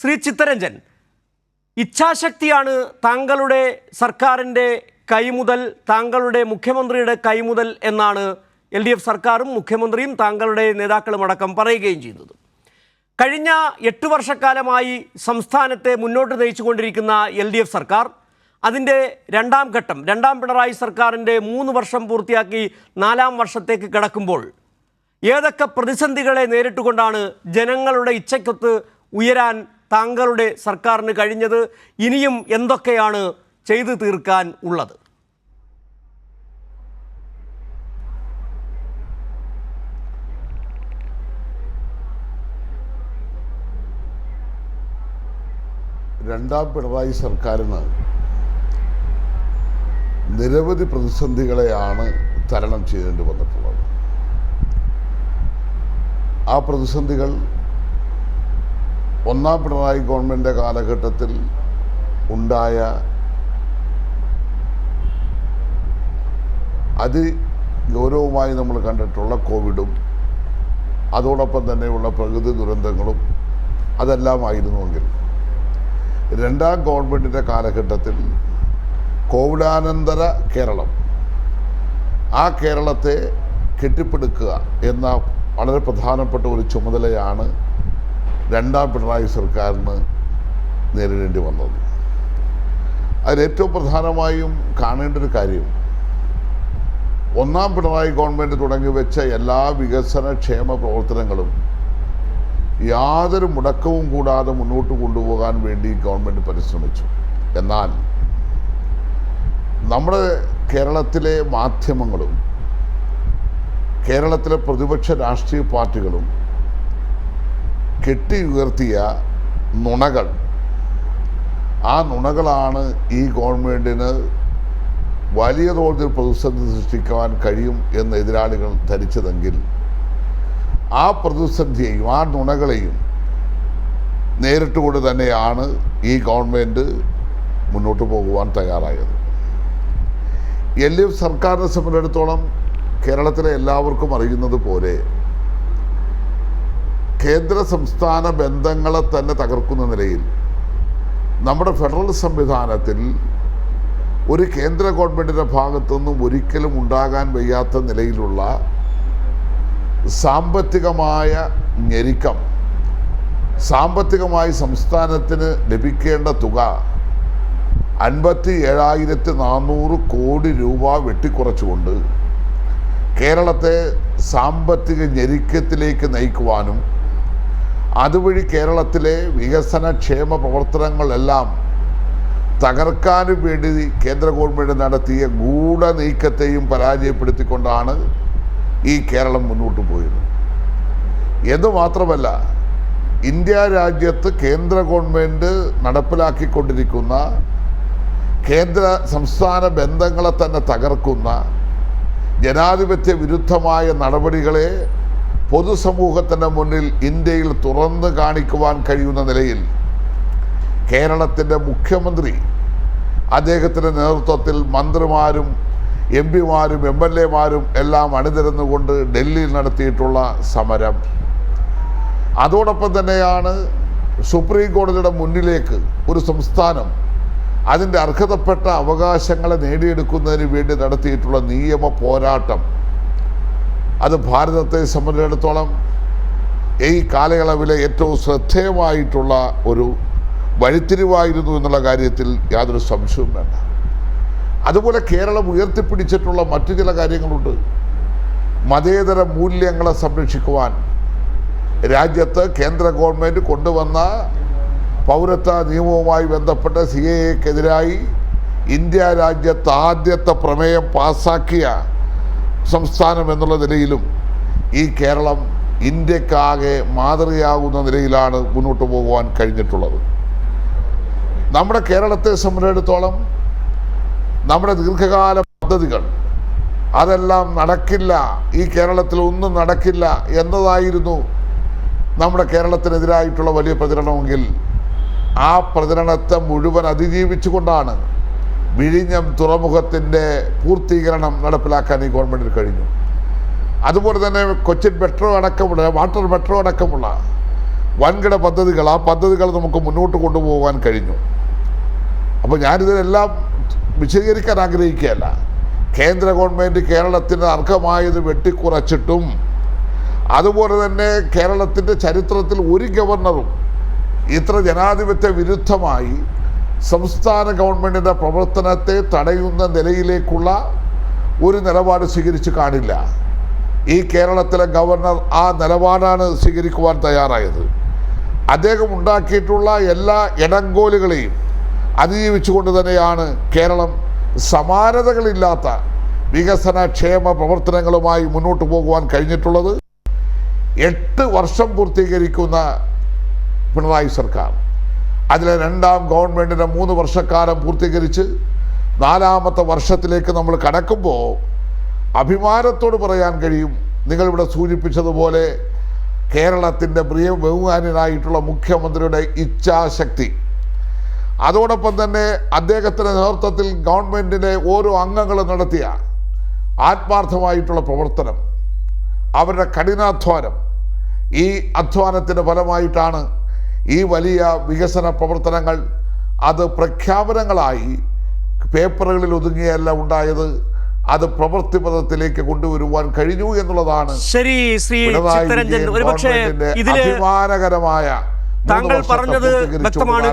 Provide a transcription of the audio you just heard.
ശ്രീ ചിത്തരഞ്ജൻ ഇച്ഛാശക്തിയാണ് താങ്കളുടെ സർക്കാരിന്റെ കൈമുതൽ താങ്കളുടെ മുഖ്യമന്ത്രിയുടെ കൈമുതൽ എന്നാണ് എൽ ഡി എഫ് സർക്കാരും മുഖ്യമന്ത്രിയും താങ്കളുടെ നേതാക്കളും അടക്കം പറയുകയും ചെയ്യുന്നത് കഴിഞ്ഞ എട്ട് വർഷക്കാലമായി സംസ്ഥാനത്തെ മുന്നോട്ട് നയിച്ചുകൊണ്ടിരിക്കുന്ന എൽ ഡി എഫ് സർക്കാർ അതിന്റെ രണ്ടാം ഘട്ടം രണ്ടാം പിണറായി സർക്കാരിന്റെ മൂന്ന് വർഷം പൂർത്തിയാക്കി നാലാം വർഷത്തേക്ക് കിടക്കുമ്പോൾ ഏതൊക്കെ പ്രതിസന്ധികളെ നേരിട്ടുകൊണ്ടാണ് ജനങ്ങളുടെ ഇച്ഛയ്ക്കൊത്ത് ഉയരാൻ താങ്കളുടെ സർക്കാരിന് കഴിഞ്ഞത് ഇനിയും എന്തൊക്കെയാണ് ചെയ്തു തീർക്കാൻ ഉള്ളത്? രണ്ടാം പിണറായി സർക്കാരിന് നിരവധി പ്രതിസന്ധികളെയാണ് തരണം ചെയ്യേണ്ടി വന്നിട്ടുള്ളത്. ആ പ്രതിസന്ധികൾ ഒന്നാം പിണറായി ഗവൺമെന്റ് കാലഘട്ടത്തിൽ ഉണ്ടായ അതി ഗൗരവമായി നമ്മൾ കണ്ടിട്ടുള്ള കോവിഡും അതോടൊപ്പം തന്നെയുള്ള പ്രകൃതി ദുരന്തങ്ങളും അതെല്ലാമായിരുന്നുവെങ്കിൽ രണ്ടാം ഗവൺമെന്റിന്റെ കാലഘട്ടത്തിൽ കോവിഡാനന്തര കേരളം ആ കേരളത്തെ കെട്ടിപ്പടുക്കുക എന്ന വളരെ പ്രധാനപ്പെട്ട ഒരു ചുമതലയാണ് രണ്ടാം പിണറായി സർക്കാരിന് നേരിടേണ്ടി വന്നത്. അതിലേറ്റവും പ്രധാനമായും കാണേണ്ട ഒരു കാര്യം ഒന്നാം പിണറായി ഗവൺമെന്റ് തുടങ്ങി വെച്ച എല്ലാ വികസന ക്ഷേമ പ്രവർത്തനങ്ങളും യാതൊരു മുടക്കവും കൂടാതെ മുന്നോട്ട് കൊണ്ടുപോകാൻ വേണ്ടി ഗവൺമെന്റ് പരിശ്രമിച്ചു. എന്നാൽ നമ്മുടെ കേരളത്തിലെ മാധ്യമങ്ങളും കേരളത്തിലെ പ്രതിപക്ഷ രാഷ്ട്രീയ പാർട്ടികളും കെട്ടി ഉയർത്തിയ നുണകൾ. ആ നുണകളാണ് ഈ ഗവൺമെന്റിന് വലിയ തോതിൽ പ്രതിസന്ധി സൃഷ്ടിക്കുവാൻ കഴിയും എന്ന് എതിരാളികൾ ധരിച്ചതെങ്കിൽ ആ പ്രതിസന്ധിയെയും ആ നുണകളെയും നേരിട്ടുകൊണ്ട് തന്നെയാണ് ഈ ഗവൺമെന്റ് മുന്നോട്ട് പോകുവാൻ തയ്യാറായത്. എൽ എഫ് സർക്കാരിനെ സംബന്ധിച്ചിടത്തോളം കേരളത്തിലെ എല്ലാവർക്കും അറിയുന്നത് പോലെ കേന്ദ്ര സംസ്ഥാന ബന്ധങ്ങളെ തന്നെ തകർക്കുന്ന നിലയിൽ നമ്മുടെ ഫെഡറൽ സംവിധാനത്തിൽ ഒരു കേന്ദ്ര ഗവൺമെന്റിന്റെ ഭാഗത്തു നിന്നും ഒരിക്കലും ഉണ്ടാകാൻ വയ്യാത്ത നിലയിലുള്ള സാമ്പത്തികമായ ഞെരുക്കം സാമ്പത്തികമായി സംസ്ഥാനത്തിന് ലഭിക്കേണ്ട തുക അൻപത്തി ഏഴായിരത്തി നാനൂറ് കോടി രൂപ വെട്ടിക്കുറച്ചുകൊണ്ട് കേരളത്തെ സാമ്പത്തിക ഞെരുക്കത്തിലേക്ക് നയിക്കുവാനും അതുവഴി കേരളത്തിലെ വികസന ക്ഷേമ പ്രവർത്തനങ്ങളെല്ലാം തകർക്കാനും വേണ്ടി കേന്ദ്ര ഗവൺമെന്റ് നടത്തിയ ഗൂഢനീക്കത്തെയും പരാജയപ്പെടുത്തിക്കൊണ്ടാണ് ഈ കേരളം മുന്നോട്ട് പോയത്. എന്ന് മാത്രമല്ല ഇന്ത്യ രാജ്യത്ത് കേന്ദ്ര ഗവൺമെന്റ് നടപ്പിലാക്കിക്കൊണ്ടിരിക്കുന്ന കേന്ദ്ര സംസ്ഥാന ബന്ധങ്ങളെ തന്നെ തകർക്കുന്ന ജനാധിപത്യ വിരുദ്ധമായ നടപടികളെ പൊതുസമൂഹത്തിന്റെ മുന്നിൽ ഇന്ത്യയിൽ തുറന്ന് കാണിക്കുവാൻ കഴിയുന്ന നിലയിൽ കേരളത്തിന്റെ മുഖ്യമന്ത്രി അദ്ദേഹത്തിന്റെ നേതൃത്വത്തിൽ മന്ത്രിമാരും എം പിമാരും എം എൽ എമാരും എല്ലാം അണിനിരന്നുകൊണ്ട് ഡൽഹിയിൽ നടത്തിയിട്ടുള്ള സമരം. അതോടൊപ്പം തന്നെയാണ് സുപ്രീം കോടതിയുടെ മുന്നിലേക്ക് ഒരു സംസ്ഥാനം അതിന്റെ അർഹതപ്പെട്ട അവകാശങ്ങളെ നേടിയെടുക്കുന്നതിന് വേണ്ടി നടത്തിയിട്ടുള്ള നിയമ പോരാട്ടം അത് ഭാരതത്തെ സംബന്ധിച്ചിടത്തോളം ഈ കാലയളവിലെ ഏറ്റവും ശ്രദ്ധേയമായിട്ടുള്ള ഒരു വഴിത്തിരിവായിരുന്നു എന്നുള്ള കാര്യത്തിൽ യാതൊരു സംശയവും വേണ്ട. അതുപോലെ കേരളം ഉയർത്തിപ്പിടിച്ചിട്ടുള്ള മറ്റു ചില കാര്യങ്ങളുണ്ട്. മതേതര മൂല്യങ്ങളെ സംരക്ഷിക്കുവാൻ രാജ്യത്ത് കേന്ദ്ര ഗവൺമെന്റ് കൊണ്ടുവന്ന പൗരത്വ നിയമവുമായി ബന്ധപ്പെട്ട സി എക്കെതിരായി ഇന്ത്യ രാജ്യത്ത് ആദ്യത്തെ പ്രമേയം പാസാക്കിയ സംസ്ഥാനം എന്നുള്ള നിലയിലും ഈ കേരളം ഇന്ത്യക്കാകെ മാതൃകയാകുന്ന നിലയിലാണ് മുന്നോട്ട് പോകുവാൻ കഴിഞ്ഞിട്ടുള്ളത്. നമ്മുടെ കേരളത്തെ സംബന്ധിച്ചിടത്തോളം നമ്മുടെ ദീർഘകാല പദ്ധതികൾ അതെല്ലാം നടക്കില്ല ഈ കേരളത്തിൽ ഒന്നും നടക്കില്ല എന്നതായിരുന്നു നമ്മുടെ കേരളത്തിനെതിരായിട്ടുള്ള വലിയ പ്രചരണമെങ്കിൽ ആ പ്രചരണത്തെ മുഴുവൻ അതിജീവിച്ചുകൊണ്ടാണ് വിഴിഞ്ഞം തുറമുഖത്തിന്റെ പൂർത്തീകരണം നടപ്പിലാക്കാൻ ഈ ഗവൺമെന്റിന് കഴിഞ്ഞു. അതുപോലെ തന്നെ കൊച്ചിൻ മെട്രോ അടക്കമുള്ള വാട്ടർ മെട്രോ അടക്കമുള്ള വൻകിട പദ്ധതികൾ ആ പദ്ധതികൾ നമുക്ക് മുന്നോട്ട് കൊണ്ടുപോകാൻ കഴിഞ്ഞു. അപ്പോൾ ഞാനിതിനെല്ലാം വിശദീകരിക്കാൻ ആഗ്രഹിക്കുകയല്ല. കേന്ദ്ര ഗവൺമെന്റ് കേരളത്തിന് അർഹമായത് വെട്ടിക്കുറച്ചിട്ടും അതുപോലെ തന്നെ കേരളത്തിന്റെ ചരിത്രത്തിൽ ഒരു ഗവർണറും ഇത്ര ജനാധിപത്യ വിരുദ്ധമായി സംസ്ഥാന ഗവൺമെന്റിന്റെ പ്രവർത്തനത്തെ തടയുന്ന നിലയിലേക്കുള്ള ഒരു നിലപാട് സ്വീകരിച്ച് കാണില്ല. ഈ കേരളത്തിലെ ഗവർണർ ആ നിലപാടാണ് സ്വീകരിക്കുവാൻ തയ്യാറായത്. അദ്ദേഹം ഉണ്ടാക്കിയിട്ടുള്ള എല്ലാ ഇടങ്കോലുകളെയും അതിജീവിച്ചുകൊണ്ട് തന്നെയാണ് കേരളം സമാനതകളില്ലാത്ത വികസന ക്ഷേമ പ്രവർത്തനങ്ങളുമായി മുന്നോട്ട് പോകുവാൻ കഴിഞ്ഞിട്ടുള്ളത്. എട്ട് വർഷം പൂർത്തീകരിക്കുന്ന പിണറായി സർക്കാർ. അതിലെ രണ്ടാം ഗവൺമെന്റിന്റെ മൂന്ന് വർഷക്കാലം പൂർത്തീകരിച്ച് നാലാമത്തെ വർഷത്തിലേക്ക് നമ്മൾ കടക്കുമ്പോൾ അഭിമാനത്തോട് പറയാൻ കഴിയും. നിങ്ങളിവിടെ സൂചിപ്പിച്ചതുപോലെ കേരളത്തിന്റെ പ്രിയ ബഹുമാനായിട്ടുള്ള മുഖ്യമന്ത്രിയുടെ ഇച്ഛാശക്തി. അതോടൊപ്പം തന്നെ അദ്ദേഹത്തിന്റെ നേതൃത്വത്തിൽ ഗവൺമെന്റിലെ ഓരോ അംഗങ്ങളും നടത്തിയ ആത്മാർത്ഥമായിട്ടുള്ള പ്രവർത്തനം അവരുടെ കഠിനാധ്വാനം ഈ അധ്വാനത്തിന്റെ ഫലമായിട്ടാണ് ഈ വലിയ വികസന പ്രവർത്തനങ്ങൾ അത് പ്രഖ്യാപനങ്ങളായി പേപ്പറുകളിൽ ഒതുങ്ങിയല്ല ഉണ്ടായത്. അത് പ്രവൃത്തിപഥത്തിലേക്ക് കൊണ്ടുവരുവാൻ കഴിഞ്ഞു എന്നുള്ളതാണ് ശരി ശ്രീ ചിത്തരഞ്ജൻ. ഒരുപക്ഷെ ഇതിൽ അഭിമാനകരമായ താങ്കൾ പറഞ്ഞത് വ്യക്തമാണ്.